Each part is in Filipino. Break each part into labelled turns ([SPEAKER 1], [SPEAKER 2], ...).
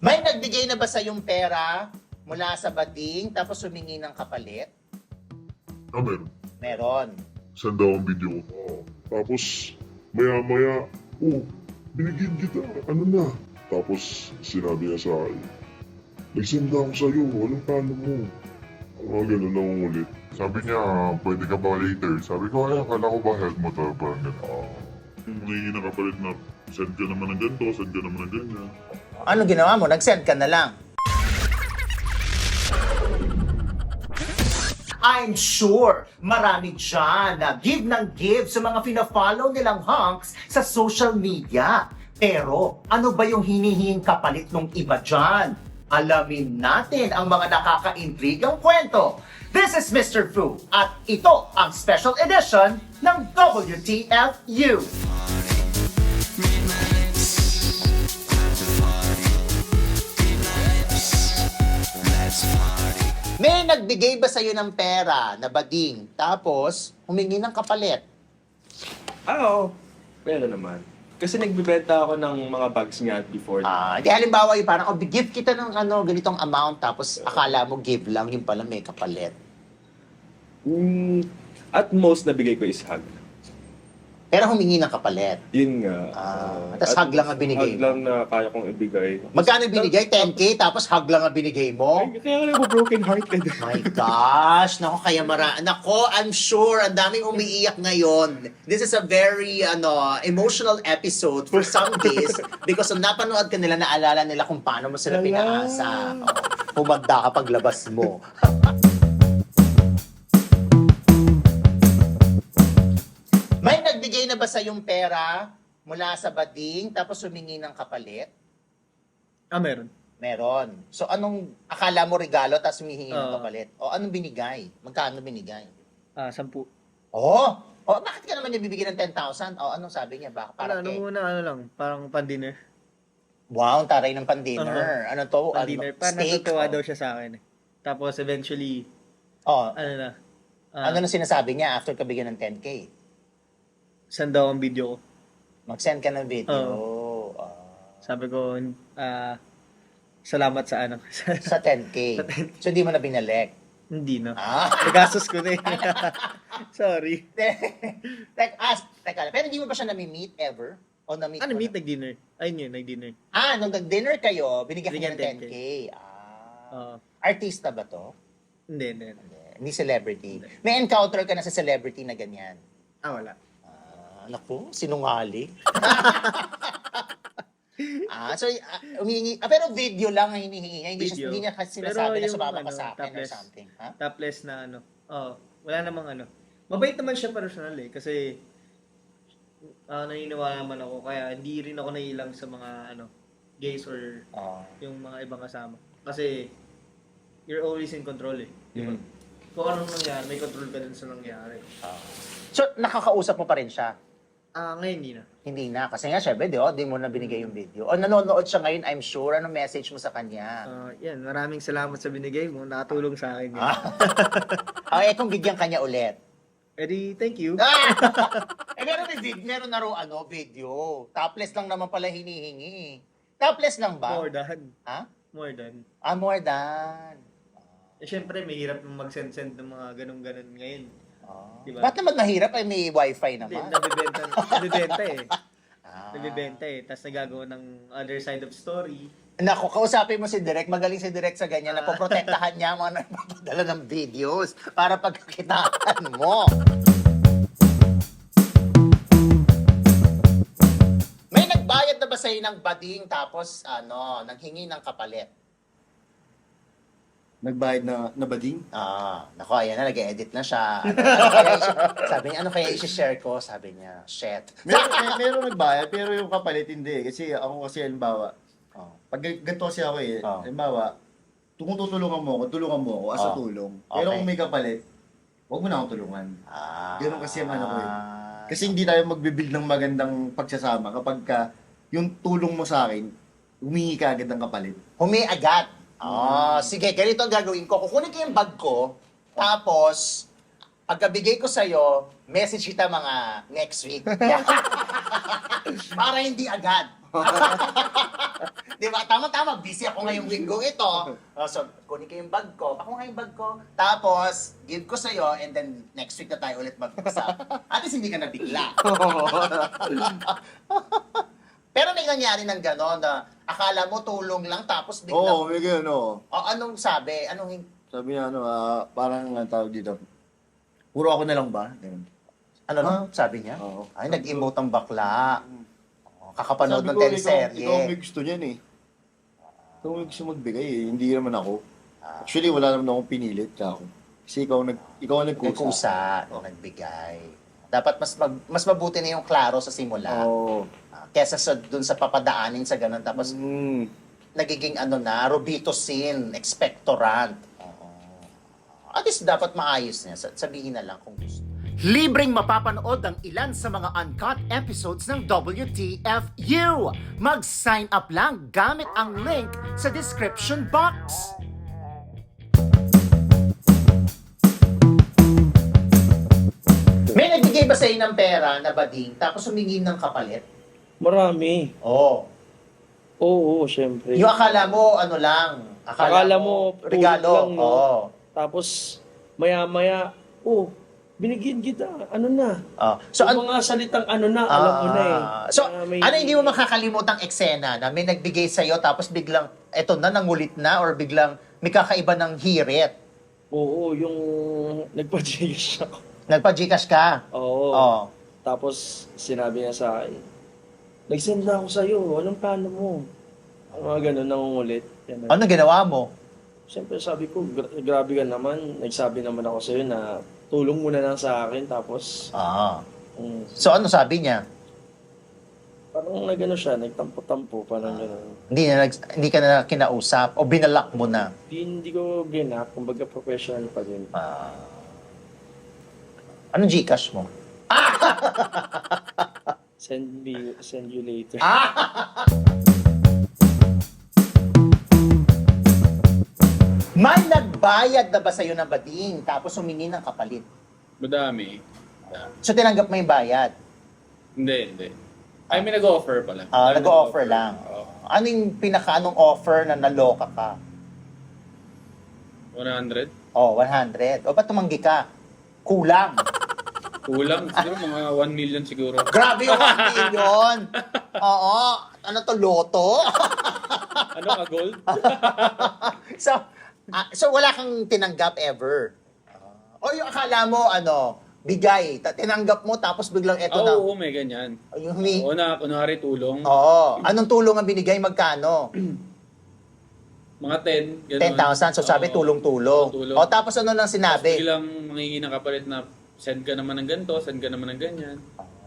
[SPEAKER 1] May nagbigay na ba sa yung pera mula sa bading tapos humingi ng kapalit?
[SPEAKER 2] Ah, meron.
[SPEAKER 1] Meron.
[SPEAKER 2] Saan daw ang video ko? Tapos, maya-maya, oh, binigyan kita, ano na? Tapos, sinabi niya sa akin, nagsenda ako sa'yo, anong plano mo? Mga ganun na ulit. Sabi niya, pwede ka ba later? Sabi ko, ay, akala ko ba health mo to? Parang ganun. Ah, humingi na kapalit na, send ka naman ng ganito, send ka naman ng ganyan.
[SPEAKER 1] Ano ginawa mo? Nag-send ka na lang. I'm sure marami dyan na give ng give sa mga fina-follow nilang hunks sa social media. Pero ano ba yung hinihinging kapalit ng iba dyan? Alamin natin ang mga nakaka-intrigang kwento. This is Mr. Fu at ito ang special edition ng WTFU. Nagbigay ba sa'yo ng pera na bading tapos humingi ng kapalit?
[SPEAKER 3] Ah, oo. Pero naman. Kasi nagbibenta ako ng mga bags nga before.
[SPEAKER 1] Ah, di halimbawa yung parang, oh, give kita ng ano, ganitong amount tapos akala mo give lang, yung pala may kapalit.
[SPEAKER 3] Mm, at most nabigay ko is hug.
[SPEAKER 1] Pero humingi ng kapalit.
[SPEAKER 3] Yun nga.
[SPEAKER 1] Ah,
[SPEAKER 3] Ah,
[SPEAKER 1] tas hug lang ang binigay
[SPEAKER 3] Hug
[SPEAKER 1] mo.
[SPEAKER 3] lang na kaya kong ibigay.
[SPEAKER 1] Magkano binigay? 10K tapos hug lang ang binigay mo?
[SPEAKER 3] Ay, kaya nga ako broken hearted.
[SPEAKER 1] My gosh, nako kaya mara, nako, I'm sure ang daming umiiyak ngayon. This is a very ano, emotional episode for some days because nung napanood ka nila, naalala nila kung paano mo sila pinaasa. Oh, humagda ka paglabas mo. nagbigay na ba sa yung pera mula sa bading tapos humingi ng kapalit?
[SPEAKER 4] Ah, meron.
[SPEAKER 1] Meron. So anong akala mo regalo tapos humihingi ng
[SPEAKER 4] Oo.
[SPEAKER 1] kapalit? O anong binigay? Magkano binigay?
[SPEAKER 4] Ah, sampu.
[SPEAKER 1] Oh, oh bakit ka naman niya bibigyan ng 10,000? O anong sabi niya? Baka para
[SPEAKER 4] Para ano
[SPEAKER 1] kay...
[SPEAKER 4] muna, ano lang, parang pan-dinner.
[SPEAKER 1] Wow, ang taray ng pan-dinner. Ano to?
[SPEAKER 4] Pan-dinner.
[SPEAKER 1] Ano,
[SPEAKER 4] Parang
[SPEAKER 1] steak?
[SPEAKER 4] natutuwa
[SPEAKER 1] Oh.
[SPEAKER 4] daw siya sa akin eh. Tapos eventually,
[SPEAKER 1] Oh,
[SPEAKER 4] ano na, ah,
[SPEAKER 1] ano na sinasabi niya after ka bigyan ng 10K?
[SPEAKER 4] Send daw ang video ko.
[SPEAKER 1] Mag-send ka ng video. Ah,
[SPEAKER 4] Sabi ko, ah, salamat sa ano.
[SPEAKER 1] sa 10K.
[SPEAKER 4] Sa 10K.
[SPEAKER 1] So, di mo na binalik.
[SPEAKER 4] Hindi no.
[SPEAKER 1] Ah.
[SPEAKER 4] Nagastos ko na eh. Sorry.
[SPEAKER 1] Tek, ask, teka, pero hindi mo ba siya nami-meet ever? O na-meet
[SPEAKER 4] Ano, meet
[SPEAKER 1] na?
[SPEAKER 4] nag-dinner. Ayun yun, nag-dinner.
[SPEAKER 1] Ah, nung nag-dinner kayo, binigyan ka ng
[SPEAKER 4] Binigyan
[SPEAKER 1] 10K.
[SPEAKER 4] 10K.
[SPEAKER 1] Ah.
[SPEAKER 4] Oo.
[SPEAKER 1] Artista ba to?
[SPEAKER 4] hindi, hindi.
[SPEAKER 1] Hindi, Hindi celebrity. May encounter ka na sa celebrity na ganyan.
[SPEAKER 4] Ah, wala.
[SPEAKER 1] Ah, naku, sinungaling. ah, so, ah, humihingi, ah, pero video lang ang hinihingi niya. Hindi, siya,
[SPEAKER 4] Video.
[SPEAKER 1] hindi niya kasi
[SPEAKER 4] Pero
[SPEAKER 1] sinasabi na
[SPEAKER 4] yung
[SPEAKER 1] sumama ka
[SPEAKER 4] ano,
[SPEAKER 1] sa akin or
[SPEAKER 4] topless.
[SPEAKER 1] something. Ha?
[SPEAKER 4] Topless na ano. Oh, wala namang ano. Mabait naman siya personal eh. Kasi, ah naniniwala naman ako. Kaya hindi rin ako nailang sa mga ano, gays or
[SPEAKER 1] Oh.
[SPEAKER 4] yung mga ibang kasama. Kasi, you're always in control eh. Di ba?
[SPEAKER 1] Mm.
[SPEAKER 4] Kung anong nangyari, may control ka din sa nangyari.
[SPEAKER 1] Ah. So, nakakausap mo pa rin siya?
[SPEAKER 4] Ah, ngayon hindi na.
[SPEAKER 1] Hindi na. Kasi nga, syempre, di, oh, di mo na binigay yung video. O nanonood siya ngayon, I'm sure. Anong message mo sa kanya?
[SPEAKER 4] Ah, yan, maraming salamat sa binigay mo. Nakatulong sa akin yan.
[SPEAKER 1] Ah. Eh, kung bigyan kanya ulit.
[SPEAKER 4] Eddie, thank you.
[SPEAKER 1] Ah! eh, meron, may vid- meron na raw, ano, video. Topless lang naman pala hinihingi. Topless lang ba?
[SPEAKER 4] More than.
[SPEAKER 1] Ha?
[SPEAKER 4] More than.
[SPEAKER 1] Ah, more than.
[SPEAKER 4] Eh, syempre, may hirap nung mag-send-send ng mga ganun-ganun ngayon.
[SPEAKER 1] Ah.
[SPEAKER 4] Diba?
[SPEAKER 1] Ba't naman mahirap? Ay, may wifi
[SPEAKER 4] Hindi,
[SPEAKER 1] naman.
[SPEAKER 4] nabibenta, nabibenta eh.
[SPEAKER 1] Ah.
[SPEAKER 4] Nabibenta eh. Tapos nagagawa ng other side of story.
[SPEAKER 1] Naku, kausapin mo si Direk. Magaling si Direk sa ganyan. na poprotektahan niya ang mga nagpapadala ng videos para pagkakitaan mo. May nagbayad na ba sa'yo ng bading tapos ano, nanghingi ng kapalit?
[SPEAKER 5] Nagbayad na, na bading?
[SPEAKER 1] Ah, nako, ayan na, nag-edit na siya. Ano, ano kaya isi- sabi niya, ano kaya isi-share ko? Sabi niya, shit.
[SPEAKER 5] Meron, may, meron nagbayad, pero yung kapalit hindi. Kasi ako kasi, halimbawa,
[SPEAKER 1] Oh.
[SPEAKER 5] pag ganito kasi ako eh,
[SPEAKER 1] Oh.
[SPEAKER 5] halimbawa, kung tutulungan mo ako, tulungan mo ako as a
[SPEAKER 1] Oh.
[SPEAKER 5] tulong. Pero
[SPEAKER 1] Okay.
[SPEAKER 5] kung may kapalit, huwag mo na akong tulungan.
[SPEAKER 1] Ah,
[SPEAKER 5] Ganun kasi ang ano ko eh. Kasi hindi tayo magbibuild ng magandang pagsasama kapag ka yung tulong mo sa akin, humingi ka agad ng kapalit.
[SPEAKER 1] Humi agad. Ah, sige, ganito ang gagawin ko. Kukunin ko yung bag ko, tapos, pagkabigay ko sa'yo, message kita mga next week. Para hindi agad. Di ba? Tama-tama, busy ako ngayong linggo ito. Oh, so, kunin ko yung bag ko. Nga yung bag ko. Tapos, give ko sa'yo, and then next week na tayo ulit mag-usap. At least hindi ka nabigla. Pero may nangyari ng gano'n na akala mo tulong lang tapos
[SPEAKER 5] Oo, oh,
[SPEAKER 1] biglang...
[SPEAKER 5] may ganun, oo.
[SPEAKER 1] O, anong sabi? Anong... hin-
[SPEAKER 5] Sabi niya, ano, ah, parang ang tawag dito. Puro ako na lang ba? Ganun.
[SPEAKER 1] Ano no? Sabi niya?
[SPEAKER 5] Oo.
[SPEAKER 1] Ay, nag-emote ang bakla. Oh, kakapanood ng
[SPEAKER 5] ko, ikaw,
[SPEAKER 1] teleserye.
[SPEAKER 5] ikaw may gusto niyan eh. Ikaw may gusto magbigay eh. Hindi naman ako. Actually, wala naman akong pinilit ka ako. Kasi ikaw, nag, ikaw ang nagkusa.
[SPEAKER 1] Nagkusa, o nagbigay. Dapat mas mag, mas mabuti na yung klaro sa simula.
[SPEAKER 5] Oo.
[SPEAKER 1] Ah, kesa sa dun sa papadaanin sa ganun tapos
[SPEAKER 5] Mm.
[SPEAKER 1] nagiging ano na, Robitosin, expectorant. Oo. At least dapat maayos niya. Sa- Sabihin na lang kung gusto. Libreng mapapanood ang ilan sa mga uncut episodes ng WTFU. Mag-sign up lang gamit ang link sa description box. Ba sa ng pera na bading tapos humingi ng kapalit?
[SPEAKER 3] Marami.
[SPEAKER 1] Oo.
[SPEAKER 3] Oo, syempre.
[SPEAKER 1] Yung akala mo, ano lang, akala,
[SPEAKER 3] Akala
[SPEAKER 1] mo, regalo.
[SPEAKER 3] lang, no?
[SPEAKER 1] Oo.
[SPEAKER 3] Tapos, maya-maya, oh, binigyan kita. Ano na?
[SPEAKER 1] Oh. So,
[SPEAKER 3] So,
[SPEAKER 1] an-
[SPEAKER 3] mga salitang ano na, alam mo na eh.
[SPEAKER 1] Ah, So,
[SPEAKER 3] Na may-
[SPEAKER 1] ano hindi mo makakalimutang eksena na may nagbigay sa'yo tapos biglang, eto na, nangulit na or biglang may kakaiba ng hirit?
[SPEAKER 3] Oo, yung nagpa-Gcash ako.
[SPEAKER 1] Nagpa-Gcash ka?
[SPEAKER 3] Oo.
[SPEAKER 1] Oo.
[SPEAKER 3] Tapos, sinabi niya sa akin, nag-send na ako sa'yo, anong plano mo? Ang mga ganun, nangungulit. Ganun.
[SPEAKER 1] Ano ginawa mo?
[SPEAKER 3] Siyempre sabi ko, gra- grabe ka naman. Nagsabi naman ako sa'yo na tulong muna lang sa akin. Tapos,
[SPEAKER 1] Ah.
[SPEAKER 3] um,
[SPEAKER 1] So, ano sabi niya?
[SPEAKER 3] parang nagano siya, nagtampo-tampo, parang gano'n.
[SPEAKER 1] Hindi, na, nag- hindi ka na kinausap o binalak mo na?
[SPEAKER 3] Di, hindi ko ginak, kumbaga professional pa din.
[SPEAKER 1] Ah. Anong Gcash mo?
[SPEAKER 3] Send me, send you later.
[SPEAKER 1] May nagbayad na ba sa'yo ng bading tapos humingi ng kapalit?
[SPEAKER 6] Madami.
[SPEAKER 1] So, tinanggap mo yung bayad?
[SPEAKER 6] Hindi, hindi. Ay, may nag-offer pala.
[SPEAKER 1] Ah,
[SPEAKER 6] May
[SPEAKER 1] nag-offer lang.
[SPEAKER 6] Oo.
[SPEAKER 1] Ano yung pinaka-anong offer na naloka ka?
[SPEAKER 6] 100.
[SPEAKER 1] Oh, 100. O ba't tumanggi ka? Kulang.
[SPEAKER 6] Kulang. Siguro mga 1 million siguro.
[SPEAKER 1] Grabe yung 1 million. Oo. Ano to, loto?
[SPEAKER 6] ano ka, gold?
[SPEAKER 1] so, ah, so wala kang tinanggap ever? Ah. o yung akala mo, ano, bigay, ta- tinanggap mo, tapos biglang eto
[SPEAKER 6] Oo,
[SPEAKER 1] na.
[SPEAKER 6] oo, may ganyan.
[SPEAKER 1] Yung humi-
[SPEAKER 6] Oo na, kunwari tulong.
[SPEAKER 1] Oo. Anong tulong ang binigay? Magkano?
[SPEAKER 6] Mga 10. ganun.
[SPEAKER 1] 10,000. So sabi
[SPEAKER 6] Oo.
[SPEAKER 1] tulong-tulong.
[SPEAKER 6] Oo, tulong.
[SPEAKER 1] O tapos ano lang
[SPEAKER 6] Tapos
[SPEAKER 1] sinabi?
[SPEAKER 6] biglang mangingi ng kapalit na send ka naman ng ganito, send ka naman ng ganyan.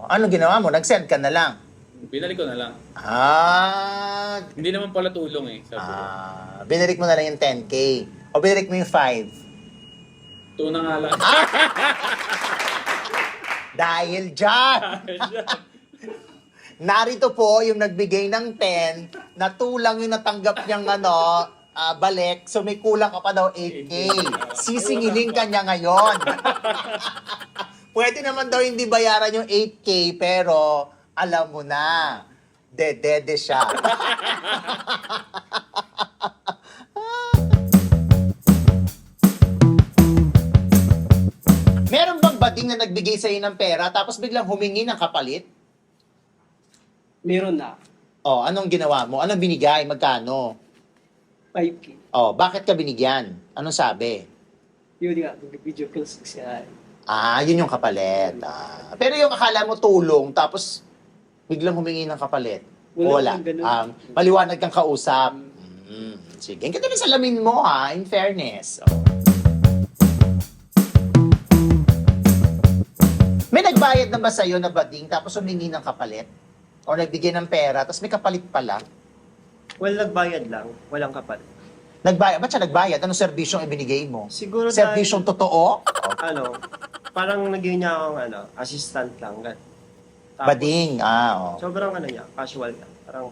[SPEAKER 1] Ano ginawa mo? Nag-send ka na lang.
[SPEAKER 6] Binalik ko na lang.
[SPEAKER 1] Ah,
[SPEAKER 6] Hindi naman pala tulong eh. Sabi ko.
[SPEAKER 1] ah binalik mo na lang yung 10K. O binalik mo yung 5.
[SPEAKER 6] Ito na nga lang.
[SPEAKER 1] Dahil dyan, narito po yung nagbigay ng 10, na tulang yung natanggap niyang ano, ah, balik. So may kulang ka pa daw 8K. Sisingiling ka niya ngayon. Pwede naman daw hindi bayaran yung 8K, pero alam mo na, dedede siya. Meron bang bading na nagbigay sa'yo ng pera tapos biglang humingi ng kapalit?
[SPEAKER 7] Meron na.
[SPEAKER 1] Oh, anong ginawa mo? Anong binigay? Magkano?
[SPEAKER 7] 5K.
[SPEAKER 1] Oh, bakit ka binigyan? Anong sabi?
[SPEAKER 7] Yun nga, video calls siya.
[SPEAKER 1] Ah, yun yung kapalit. Ah. Pero yung akala mo tulong, tapos biglang humingi ng kapalit.
[SPEAKER 7] Wala
[SPEAKER 1] Wala. Um, maliwanag kang kausap. Mm, sige. Ang ganda ng salamin mo ha, in fairness. Oh. May nagbayad na ba sa'yo na bading tapos humingi ng kapalit? O nagbigay ng pera, tapos may kapalit pala?
[SPEAKER 4] Well, nagbayad lang. Walang kapalit.
[SPEAKER 1] Nagbayad, ba't siya nagbayad? Anong serbisyong ibinigay mo?
[SPEAKER 4] Siguro
[SPEAKER 1] Serbisyong totoo?
[SPEAKER 4] ano, parang naging niya akong ano, assistant lang. Gan. Tapos,
[SPEAKER 1] Bading, ah, oh.
[SPEAKER 4] Sobrang ano niya, casual niya. Parang,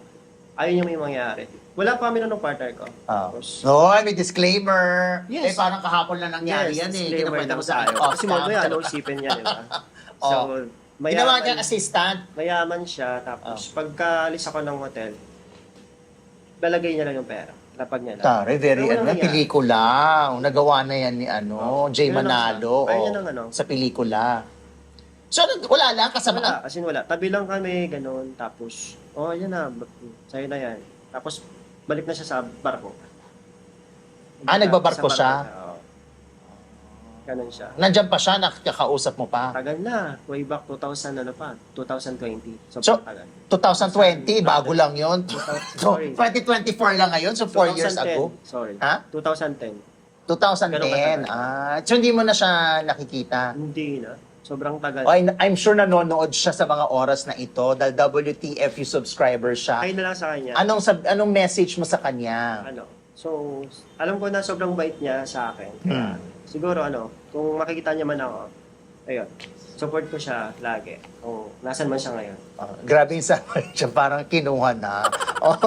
[SPEAKER 4] ayaw niya may mangyari. Wala pa kami nun ng partner ko.
[SPEAKER 1] Ah.
[SPEAKER 4] Tapos,
[SPEAKER 1] No, may disclaimer.
[SPEAKER 4] Yes.
[SPEAKER 1] Eh, parang kahapon lang nangyari yan eh.
[SPEAKER 4] Disclaimer lang
[SPEAKER 1] mo sa
[SPEAKER 4] tayo.
[SPEAKER 1] Oh,
[SPEAKER 4] Kasi mamaya, ano isipin niya, di ba? So,
[SPEAKER 1] Ginawa niyang assistant.
[SPEAKER 8] mayaman siya, tapos pagka alis ako ng hotel, lalagay niya lang yung pera. Lapag niya lang.
[SPEAKER 1] Tare, very
[SPEAKER 8] Pero
[SPEAKER 1] ano,
[SPEAKER 8] walang hiya.
[SPEAKER 1] pelikula. Nagawa na yan ni ano, Jay Manalo.
[SPEAKER 8] siya. Kaya
[SPEAKER 1] oh,
[SPEAKER 8] niya ng ano.
[SPEAKER 1] Sa pelikula. So, wala lang, kasama
[SPEAKER 8] Wala, as in wala. Tabi lang kami, ganun. Tapos, oh, yan na, sa'yo na yan. Tapos, balik na siya sa barko.
[SPEAKER 1] Ah, nagbabarko
[SPEAKER 8] Sa
[SPEAKER 1] siya?
[SPEAKER 8] barko, oo. Ganun siya.
[SPEAKER 1] Nandiyan pa siya, nakakausap mo pa.
[SPEAKER 8] Tagal na. Way back 2000, ano pa? 2020. So,
[SPEAKER 1] So,
[SPEAKER 8] tagal.
[SPEAKER 1] 2020, bago lang yon. So,
[SPEAKER 8] Sorry.
[SPEAKER 1] 2024 lang ngayon, so 4 years
[SPEAKER 8] 2010.
[SPEAKER 1] ago.
[SPEAKER 8] Sorry.
[SPEAKER 1] Ha?
[SPEAKER 8] 2010.
[SPEAKER 1] 2010.
[SPEAKER 8] Ganun katagal.
[SPEAKER 1] Ah, so hindi mo na siya nakikita.
[SPEAKER 8] Hindi na. Sobrang tagal.
[SPEAKER 1] Okay, I'm sure nanonood siya sa mga oras na ito dahil WTFU subscriber siya.
[SPEAKER 8] Kayo na lang sa kanya.
[SPEAKER 1] Anong sab- anong message mo sa kanya?
[SPEAKER 8] ano, so, alam ko na sobrang bait niya sa akin. Kaya,
[SPEAKER 1] Hmm.
[SPEAKER 8] Siguro ano, kung makikita niya man ako, ayun, support ko siya lagi. Kung nasan man siya ngayon.
[SPEAKER 1] Ah, grabe yung sa siya parang kinuha na. Oh.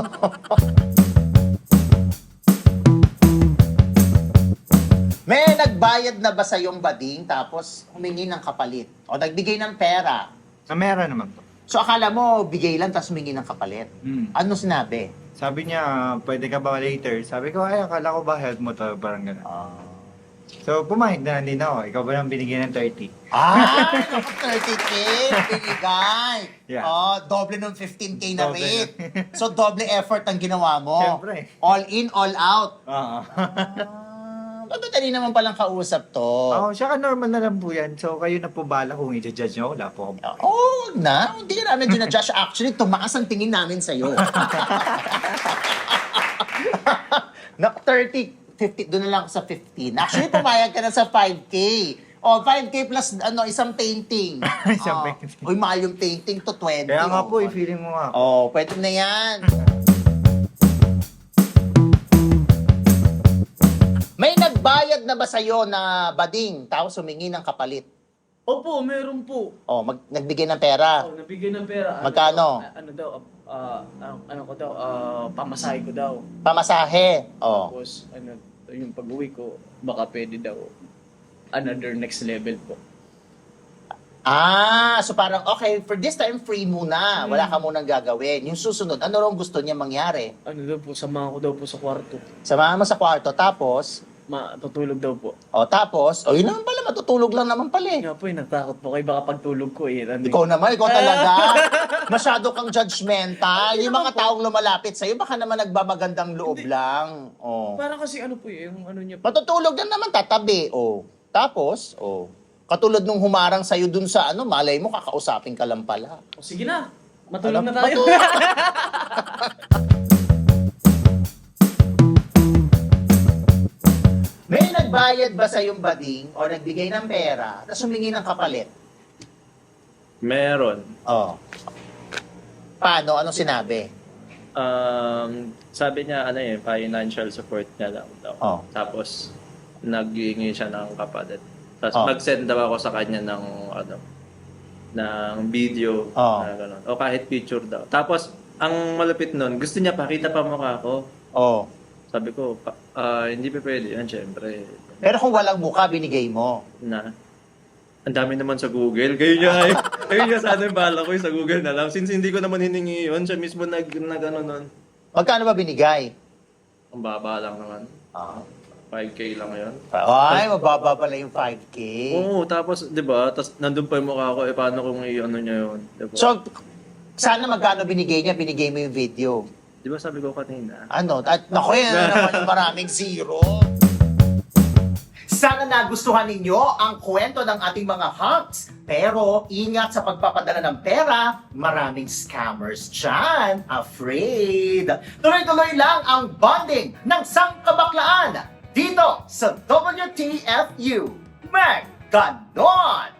[SPEAKER 1] May nagbayad na ba sa yung bading tapos humingi ng kapalit? O nagbigay ng pera?
[SPEAKER 9] Ah, meron naman po.
[SPEAKER 1] So akala mo bigay lang tapos humingi ng kapalit?
[SPEAKER 9] Mm.
[SPEAKER 1] Ano sinabi?
[SPEAKER 9] Sabi niya, "Ah, pwede ka ba later? Sabi ko, ay, akala ko ba help mo to? Parang gano'n.
[SPEAKER 1] Ah.
[SPEAKER 9] So, pumayag na lang din ako. Ikaw ba nang binigyan ng 30?
[SPEAKER 1] Ah, 30k, binigay.
[SPEAKER 9] Yeah.
[SPEAKER 1] Oh, doble ng 15k na
[SPEAKER 9] Doble
[SPEAKER 1] rate. So, doble effort ang ginawa mo.
[SPEAKER 9] Siyempre.
[SPEAKER 1] All in, all out.
[SPEAKER 9] Oo.
[SPEAKER 1] Ah, madali naman palang kausap to.
[SPEAKER 9] Oo, siya ka normal na lang po yan. So, kayo na po bala kung i-judge nyo. Wala po ako.
[SPEAKER 1] Oh, wag na. Hindi ka namin dinadjudge. Actually, tumaas ang tingin namin sa'yo. na 30, 50, doon na lang sa 15. Actually, pumayag ka na sa 5K. Oh, 5K plus ano, isang painting.
[SPEAKER 9] Isang
[SPEAKER 1] Oh.
[SPEAKER 9] painting.
[SPEAKER 1] Uy, mahal yung painting to 20.
[SPEAKER 9] Kaya nga
[SPEAKER 1] oh.
[SPEAKER 9] po, i-feeling mo nga.
[SPEAKER 1] Oh, pwede na yan. May nagbayad na ba sa'yo na bading, tapos humingi ng kapalit?
[SPEAKER 3] Opo, meron po.
[SPEAKER 1] Oh, mag, nagbigay ng pera.
[SPEAKER 3] Oh, nabigay ng pera. Ano
[SPEAKER 1] Magkano?
[SPEAKER 3] daw, ano daw, ah, ano, ano ko daw, ah, pamasahe ko daw.
[SPEAKER 1] Pamasahe. Oh.
[SPEAKER 3] Tapos, ano, yung pag-uwi ko, baka pwede daw another next level po.
[SPEAKER 1] Ah, so parang, okay, for this time, free muna. Wala ka munang gagawin. Yung susunod, ano raw gusto niya mangyari?
[SPEAKER 3] Ano daw po, samahan ko daw po sa kwarto.
[SPEAKER 1] Samahan mo sa kwarto, tapos,
[SPEAKER 3] Matutulog daw po.
[SPEAKER 1] o tapos, o yun naman pala, matutulog lang naman pala eh.
[SPEAKER 3] Nga po, eh, natakot po kayo, baka pagtulog ko eh. Ano,
[SPEAKER 1] Ikaw naman, ikaw talaga. Masyado kang judgmental. Yung mga taong lumalapit sa'yo, baka naman nagbabagandang loob lang. Oh.
[SPEAKER 3] Parang kasi ano po eh, yung ano niya po.
[SPEAKER 1] Matutulog lang naman, tatabi. Oh. Tapos, oh. Katulad nung humarang sa'yo dun sa ano, malay mo, kakausapin ka lang pala.
[SPEAKER 3] O, sige na, matulog
[SPEAKER 1] Alam-
[SPEAKER 3] na tayo.
[SPEAKER 1] May nagbayad ba sa yung bading o nagbigay ng pera tapos humingi ng kapalit?
[SPEAKER 3] Meron.
[SPEAKER 1] Oh. Paano? Anong sinabi?
[SPEAKER 3] Um, sabi niya, ano eh, financial support niya lang daw.
[SPEAKER 1] Oh.
[SPEAKER 3] Tapos, naghingi siya ng kapalit. Tapos,
[SPEAKER 1] Oh.
[SPEAKER 3] mag-send daw ako sa kanya ng, ano, ng video.
[SPEAKER 1] Oh.
[SPEAKER 3] Na ganun. O kahit picture daw. Tapos, ang malupit nun, gusto niya pakita pa mukha ko.
[SPEAKER 1] Oh.
[SPEAKER 3] Sabi ko, pa, ah, hindi pa pwede yan, syempre.
[SPEAKER 1] Pero kung walang mukha, binigay mo.
[SPEAKER 3] Na, ang dami naman sa Google. Kayo niya, ay, kayo niya sana yung bala ko yung sa Google na lang. Since hindi ko naman hiningi yun, siya mismo nag, nag ano nun.
[SPEAKER 1] Magkano ba binigay?
[SPEAKER 3] Ang baba lang naman.
[SPEAKER 1] Ah.
[SPEAKER 3] 5K lang yun.
[SPEAKER 1] Ay, mababa pala yung 5K.
[SPEAKER 3] Oo, tapos, di ba, tapos nandun pa yung mukha ko, eh, paano kung i-ano niya yun? Di ba?
[SPEAKER 1] So, sana magkano binigay niya, binigay mo yung video.
[SPEAKER 3] Di ba sabi ko kanina?
[SPEAKER 1] Ano? At naku, yan na naman yung maraming zero.
[SPEAKER 10] Sana nagustuhan ninyo ang kwento ng ating mga hunks. Pero ingat sa pagpapadala ng pera, maraming scammers dyan. Afraid. Tuloy-tuloy lang ang bonding ng sangkabaklaan dito sa WTFU. Mag ganon!